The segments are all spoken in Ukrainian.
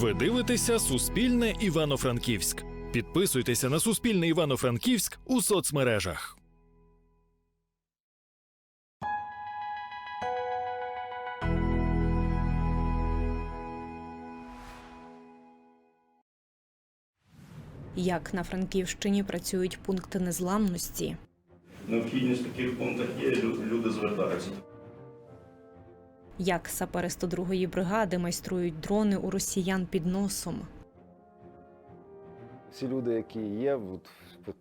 Ви дивитеся Суспільне Івано-Франківськ. Підписуйтеся на Суспільне Івано-Франківськ у соцмережах. Як на Франківщині працюють пункти незламності, Необхідність в таких пунктах є, люди звертаються. Як сапери 102-ї бригади майструють дрони у росіян під носом, Всі люди, які є,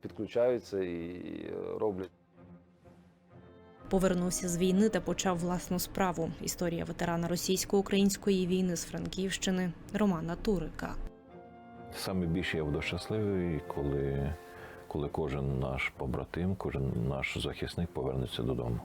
підключаються і роблять. повернувся з війни та почав власну справу. Історія ветерана російсько-української війни з Франківщини Романа Турика. Саме більше я буду щасливий, коли, коли кожен наш побратим, кожен наш захисник повернеться додому.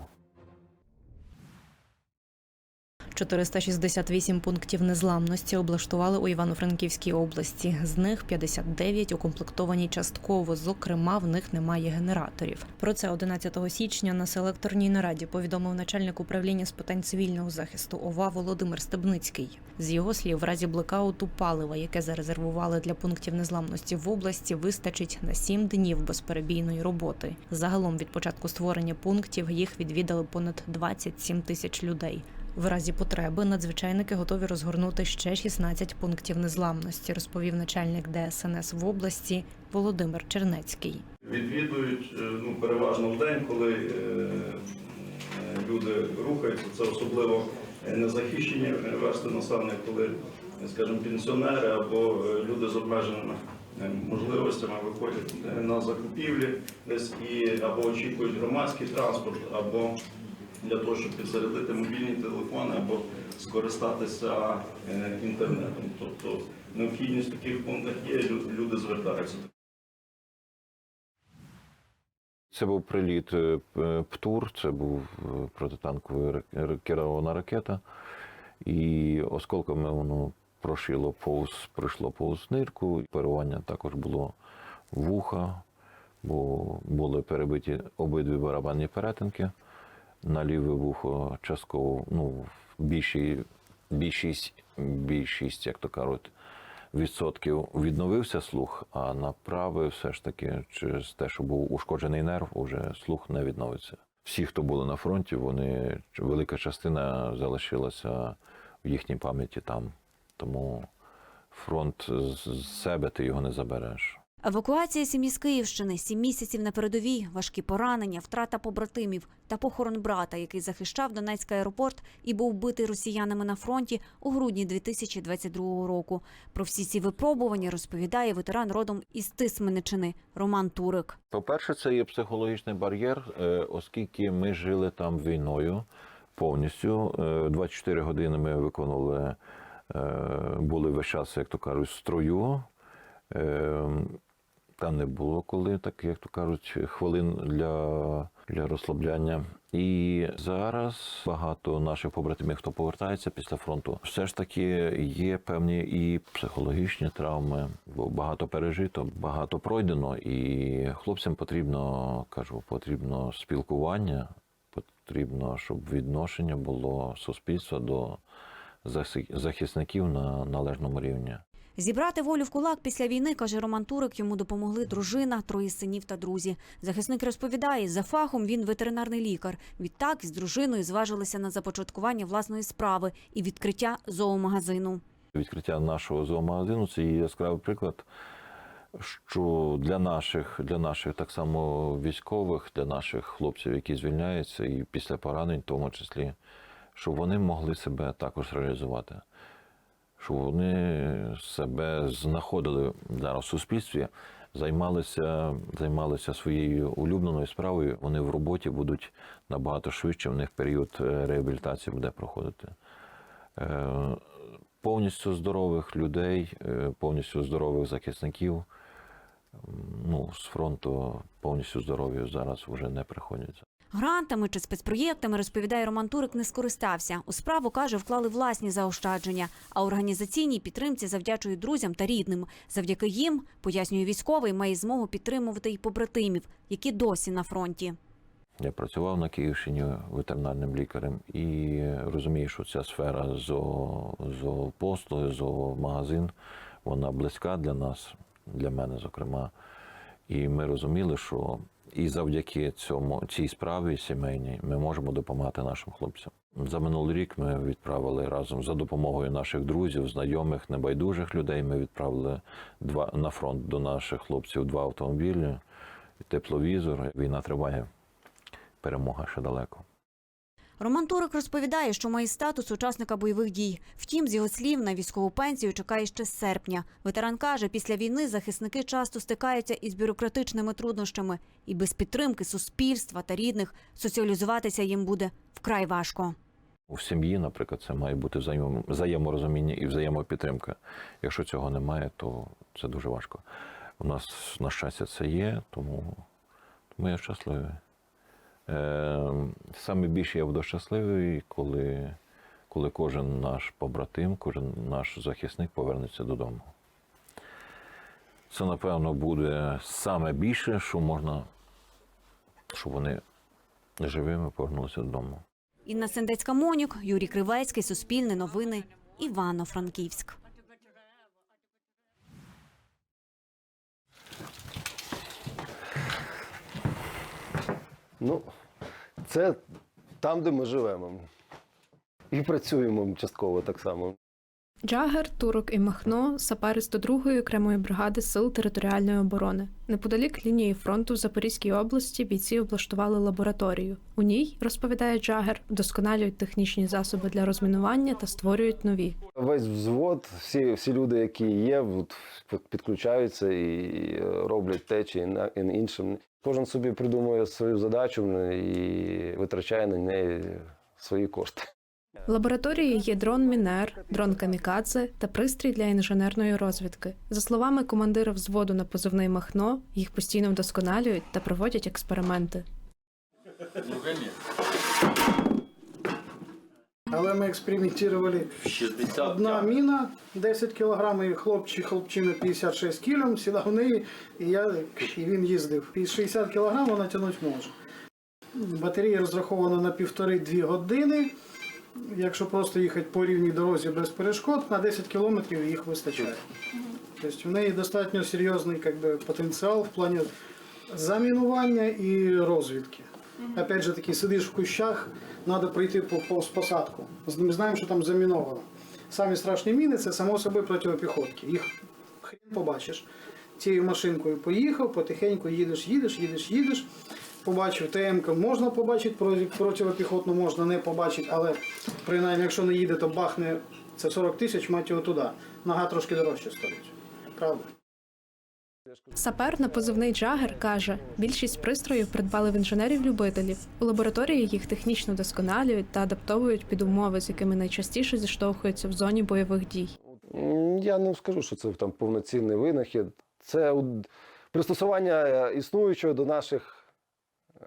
468 пунктів незламності облаштували у Івано-Франківській області. З них 59 укомплектовані частково. Зокрема, в них немає генераторів. Про це 11 січня на селекторній нараді повідомив начальник управління з питань цивільного захисту ОВА Володимир Стебницький. З його слів, в разі блекауту палива, яке зарезервували для пунктів незламності в області, вистачить на 7 днів безперебійної роботи. Загалом від початку створення пунктів їх відвідали понад 27 тисяч людей. В разі потреби надзвичайники готові розгорнути ще 16 пунктів незламності, розповів начальник ДСНС в області Володимир Чернецький. Відвідують е, ну, переважно в день, коли е, люди рухаються. Це особливо незахищені версти населення, коли, скажімо, пенсіонери або е, люди з обмеженими можливостями виходять на закупівлі десь і або очікують громадський транспорт, або для того, щоб підзарядити мобільні телефони або скористатися е, інтернетом. Тобто необхідність в таких пунктах є, люди звертаються. Це був приліт е, ПТУР, це був е, протитанкова керована ракета, і осколками воно прошило повз, пройшло повз нирку. Парування також було вуха, бо були перебиті обидві барабанні перетинки. На ліве вухо частково, ну, більші, більшість, більшість, як то кажуть, відсотків відновився слух, а на праве все ж таки через те, що був ушкоджений нерв, уже слух не відновиться. Всі, хто були на фронті, вони велика частина залишилася в їхній пам'яті там. Тому фронт з себе ти його не забереш. Евакуація сім'ї з Київщини, сім місяців на передовій, важкі поранення, втрата побратимів та похорон брата, який захищав Донецький аеропорт і був вбитий росіянами на фронті у грудні 2022 року. Про всі ці випробування розповідає ветеран родом із Тисменичини Роман Турик. По-перше, це є психологічний бар'єр, е, оскільки ми жили там війною повністю. Е, 24 години ми виконували, е, були весь час, як то кажуть, строю. Там не було коли, так як то кажуть, хвилин для, для розслабляння. І зараз багато наших побратимів, хто повертається після фронту, все ж таки є певні і психологічні травми, бо багато пережито, багато пройдено, і хлопцям потрібно кажу, потрібно спілкування, потрібно, щоб відношення було суспільства до захи- захисників на належному рівні. Зібрати волю в кулак після війни, каже Роман Турик, йому допомогли дружина, троє синів та друзі. Захисник розповідає, за фахом він ветеринарний лікар. Відтак з дружиною зважилися на започаткування власної справи і відкриття зоомагазину. Відкриття нашого зоомагазину це є яскравий приклад, що для наших, для наших так само військових, для наших хлопців, які звільняються, і після поранень, в тому числі, щоб вони могли себе також реалізувати, щоб вони себе знаходили зараз в суспільстві, займалися, займалися своєю улюбленою справою. Вони в роботі будуть набагато швидше, в них період е, реабілітації буде проходити. Е, повністю здорових людей, е, повністю здорових захисників. Ну, з фронту повністю здорові зараз вже не приходять. Грантами чи спецпроєктами, розповідає Роман Турик, не скористався. У справу, каже, вклали власні заощадження, а організаційній підтримці завдячує друзям та рідним. Завдяки їм, пояснює військовий, має змогу підтримувати й побратимів, які досі на фронті. Я працював на Київщині ветеринарним лікарем і розумію, що ця сфера зо, зоопослуги, зоомагазин, вона близька для нас, для мене, зокрема. І ми розуміли, що і завдяки цьому цій справі сімейній ми можемо допомагати нашим хлопцям. За минулий рік ми відправили разом за допомогою наших друзів, знайомих, небайдужих людей. Ми відправили два на фронт до наших хлопців два автомобілі, тепловізор. Війна триває. Перемога ще далеко. Роман Турик розповідає, що має статус учасника бойових дій. Втім, з його слів, на військову пенсію чекає ще з серпня. Ветеран каже, після війни захисники часто стикаються із бюрократичними труднощами, і без підтримки суспільства та рідних соціалізуватися їм буде вкрай важко. У сім'ї, наприклад, це має бути взаєм- взаєморозуміння і взаємопідтримка. Якщо цього немає, то це дуже важко. У нас, на щастя, це є, тому, тому я щасливий. Е, саме більше я буду щасливий, коли, коли кожен наш побратим, кожен наш захисник повернеться додому. Це, напевно, буде саме більше, що можна, щоб вони живими повернулися додому. Інна Сендецька Монюк, Юрій Кривецький, Суспільне новини, Івано-Франківськ. Ну, це там, де ми живемо. І працюємо частково так само. Джагер, Турок і Махно сапери 102-ї окремої бригади сил територіальної оборони. Неподалік лінії фронту в Запорізькій області бійці облаштували лабораторію. У ній, розповідає Джагер, вдосконалюють технічні засоби для розмінування та створюють нові. Весь взвод, всі, всі люди, які є, підключаються і роблять те чи іншим. Кожен собі придумує свою задачу і витрачає на неї свої кошти. В лабораторії є дрон Мінер, дрон Камікадзе та пристрій для інженерної розвідки. За словами командира взводу на позивний Махно, їх постійно вдосконалюють та проводять експерименти. Але ми експериментували. Одна міна 10 кг, і хлопчик, хлопчина 56 кг, сіла в неї, і, я, і він їздив. І 60 кг вона тягнути може. Батарея розрахована на півтори-дві години. Якщо просто їхати по рівній дорозі без перешкод, на 10 кілометрів їх вистачає. Тобто в неї достатньо серйозний как би, потенціал в плані замінування і розвідки. Опять же таки, сидиш в кущах, треба пройти по, повз посадку. Ми знаємо, що там заміновано. Самі страшні міни це само собою протипіхотки. Їх хрен побачиш. Цією машинкою поїхав, потихеньку їдеш, їдеш, їдеш, їдеш. Побачив ТМ можна побачити, проти- протипіхотну можна не побачити, але принаймні, якщо не їде, то бахне це 40 тисяч, мать його туди. Нога трошки дорожче стоїть. Правда? Сапер на позивний Джагер каже, більшість пристроїв придбали в інженерів-любителів. У лабораторії їх технічно досконалюють та адаптовують під умови, з якими найчастіше зіштовхуються в зоні бойових дій. Я не скажу, що це там повноцінний винахід. Це пристосування е, існуючого до наших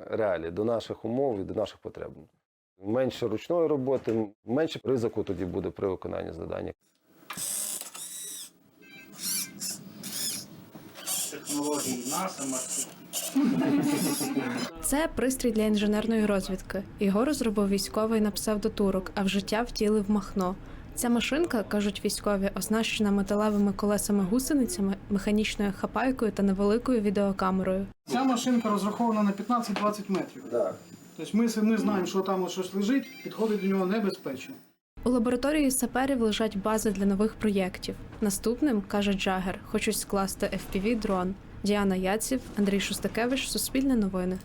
реалій, до наших умов і до наших потреб. Менше ручної роботи, менше ризику тоді буде при виконанні завдання. Технології НАСА, Це пристрій для інженерної розвідки. Його розробив військовий на псевдотурок, а в життя втілив Махно. Ця машинка, кажуть військові, оснащена металевими колесами-гусеницями, механічною хапайкою та невеликою відеокамерою. Ця машинка розрахована на 15-20 метрів. Так. Тобто ми, ми знаємо, що там щось лежить, підходить до нього небезпечно. У лабораторії саперів лежать бази для нових проєктів. Наступним, каже Джагер, хочуть скласти FPV-дрон. Діана Яців, Андрій Шустакевич, Суспільне новини.